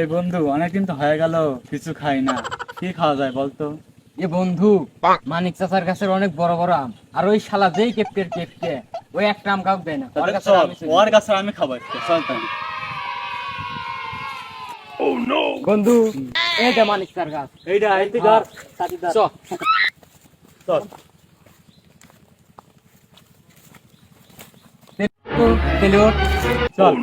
এই বন্ধু অনেকদিন তো হয়ে গেল কিছু খাই না। কি খাওয়া যায় বলতো? এ বন্ধু মানিক চাচার গাছের অনেক বড় বড় আম। আর ওই শালা যেই কেপটে কেপটে ওই একটা আম কাউকে দেয় না। ওর কাছে চল আমি চলি। ওর কাছে আমি খাব চল তাহলে। বন্ধু এইটা মানিক চার গাছ। এইটা এইটি ধর। চ চল। তেলে ওঠ। চল।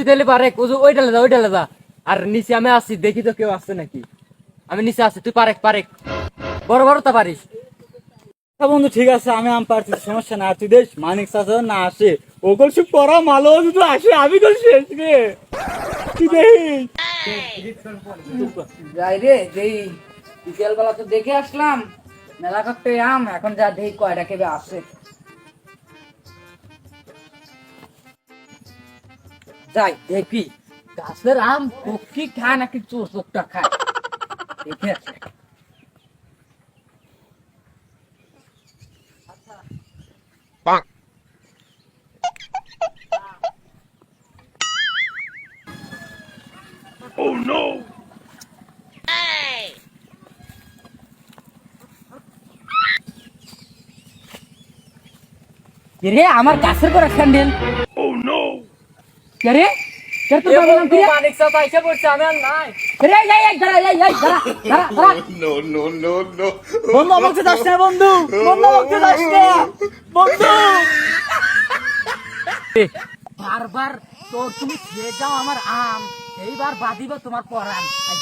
তুই তাহলে পারে ওই ডালে যা ওই ডালে যা। আর নিচে আমি আসছি দেখি তো কেউ আসছে নাকি। আমি নিচে আসছি তুই পারেক পারেক। বড় বড় তা পারিস। বন্ধু ঠিক আছে আমি আম পারছি সমস্যা না তুই দেখ মানিক চাচা না আসে। ও সব পড়া মালো যদি আসে আমি তো শেষ রে তুই দেখিস যাই রে যেই বিকেল বেলা তো দেখে আসলাম মেলা কাপটে আম এখন যা দেখি কয়টা কেবে আসে। যাই দেখি। গাছের আম পক্ষী খায় নাকি চোর চোখটা খায়? দেখে রে আমার গাছের করে স্যান্ডেল? কে রে? কে নাম কি মানিক পড়ছে আমি আর নাই রে এই, এই, এই, দাঁড়া, এই, এই, দাঁড়া, দাঁড়া, দাঁড়া। বন্ধু আমাকে যাস না বন্ধু। বন্ধু আমাকে না। বন্ধু। বারবার তো তুমি খেয়ে যাও আমার আম। এইবার বাদিব তোমার পরান আর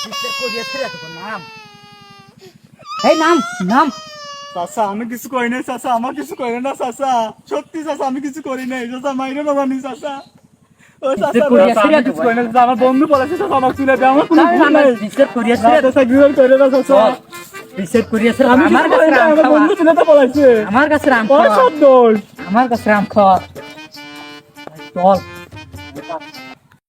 তোমার নাম? এই নাম নাম। চাচা আমি কিছু করি নাই চাচা। আমার কিছু করে না চাচা। সত্যি চাচা আমি কিছু করি নাই। চাচা মাইরে না করি না চাচা, আমার বন্ধু বলেছে আমার আমি আমার কাছে রাম আম আমার কাছে আম খাওয়া চল